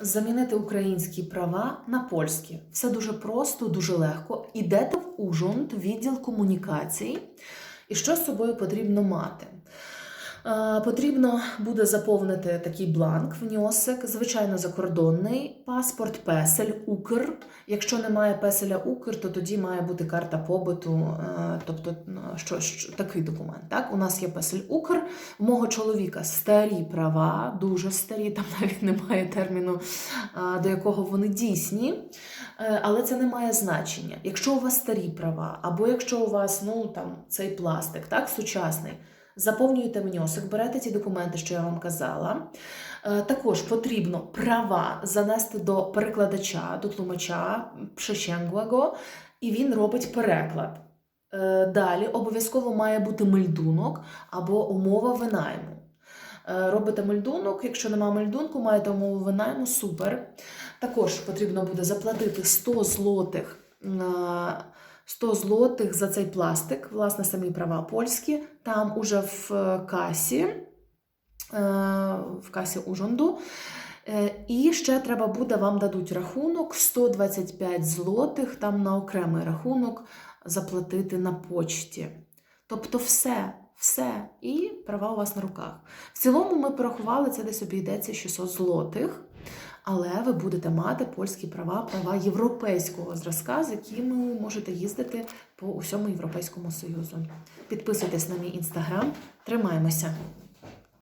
замінити українські права на польські. Все дуже просто, дуже легко. Ідете в Ужонт, відділ комунікацій, і що з собою потрібно мати? Е, Потрібно буде заповнити такий бланк, внесок, звичайно, закордонний паспорт, песель, Укр. Якщо немає песеля Укр, то тоді має бути карта побуту, е, тобто ну, що, що такий документ. Так, у нас є песель Укр. У мого чоловіка старі права, дуже старі, там навіть немає терміну, е, до якого вони дійсні. Але це не має значення. Якщо у вас старі права, або якщо у вас ну там цей пластик, так сучасний. Заповнюєте внесок, берете ті документи, що я вам казала. Е, Також потрібно права занести до перекладача, до тлумача пшещенглого, і він робить переклад. Е, Далі обов'язково має бути мельдунок або умова винайму. Е, Робите мельдунок, якщо немає мельдунку, маєте умову винайму, супер. Також потрібно буде заплатити 100 злотих. На 100 злотих за цей пластик, власне, самі права польські. Там уже в е, касі, е, в касі Ужонду. Е, І ще треба буде, вам дадуть рахунок 125 злотих, там на окремий рахунок заплатити на почті. Тобто все, все, і права у вас на руках. В цілому ми порахували, це десь обійдеться 600 злотих. Але ви будете мати польські права, права європейського зразка, з якими можете їздити по усьому Європейському Союзу. Підписуйтесь на мій інстаграм. Тримаємося!